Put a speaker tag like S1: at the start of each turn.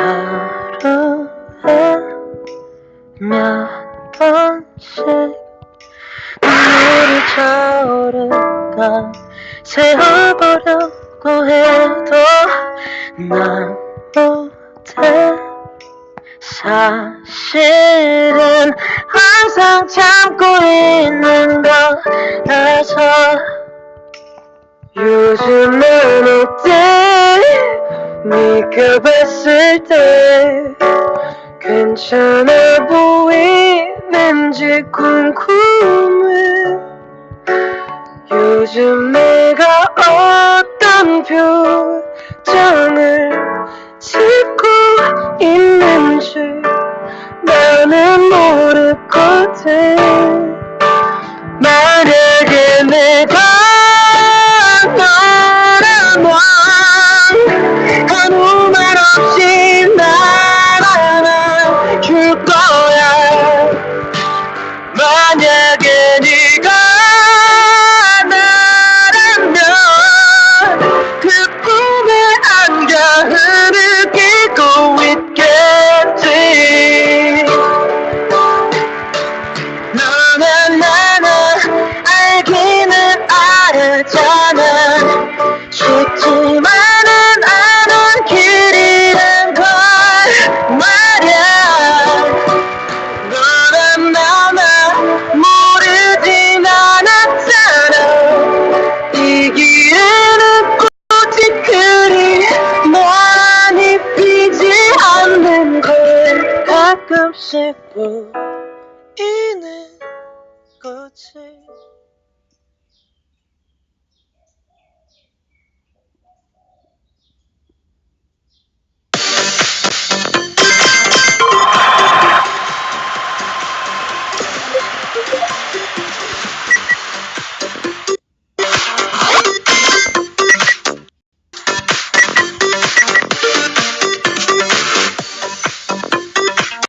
S1: 하루에 몇 번씩 눈물이 차오르가 세워보려고 해도 난 못해 사실은 항상 참고 있는 거라서 요즘은 어때 네가 봤을 때 괜찮아 보이는지 궁금해. 요즘 내가 어떤 표 그잖아 쉽지만은 않은 길이란 걸 말야. 너랑 나나 모르진 않았잖아. 이 길에는 꽃이 그리 많이 피지 않는 걸 가끔씩 보이는 꽃이